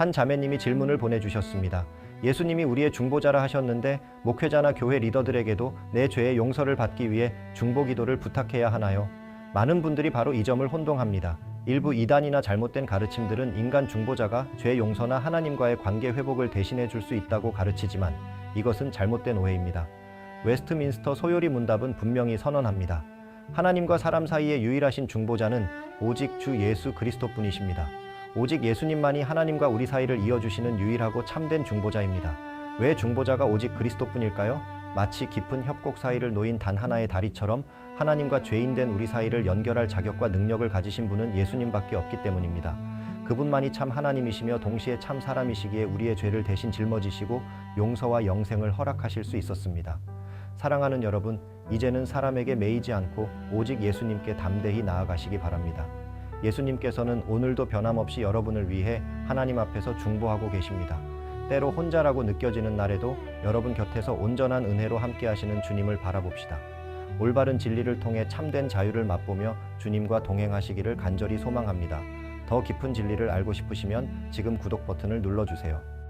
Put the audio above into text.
한 자매님이 질문을 보내주셨습니다. 예수님이 우리의 중보자라 하셨는데 목회자나 교회 리더들에게도 내 죄의 용서를 받기 위해 중보 기도를 부탁해야 하나요? 많은 분들이 바로 이 점을 혼동합니다. 일부 이단이나 잘못된 가르침들은 인간 중보자가 죄 용서나 하나님과의 관계 회복을 대신해 줄 수 있다고 가르치지만 이것은 잘못된 오해입니다. 웨스트민스터 소요리 문답은 분명히 선언합니다. 하나님과 사람 사이의 유일하신 중보자는 오직 주 예수 그리스도뿐이십니다. 오직 예수님만이 하나님과 우리 사이를 이어주시는 유일하고 참된 중보자입니다. 왜 중보자가 오직 그리스도뿐일까요? 마치 깊은 협곡 사이를 놓인 단 하나의 다리처럼 하나님과 죄인된 우리 사이를 연결할 자격과 능력을 가지신 분은 예수님밖에 없기 때문입니다. 그분만이 참 하나님이시며 동시에 참 사람이시기에 우리의 죄를 대신 짊어지시고 용서와 영생을 허락하실 수 있었습니다. 사랑하는 여러분, 이제는 사람에게 매이지 않고 오직 예수님께 담대히 나아가시기 바랍니다. 예수님께서는 오늘도 변함없이 여러분을 위해 하나님 앞에서 중보하고 계십니다. 때로 혼자라고 느껴지는 날에도 여러분 곁에서 온전한 은혜로 함께 하시는 주님을 바라봅시다. 올바른 진리를 통해 참된 자유를 맛보며 주님과 동행하시기를 간절히 소망합니다. 더 깊은 진리를 알고 싶으시면 지금 구독 버튼을 눌러주세요.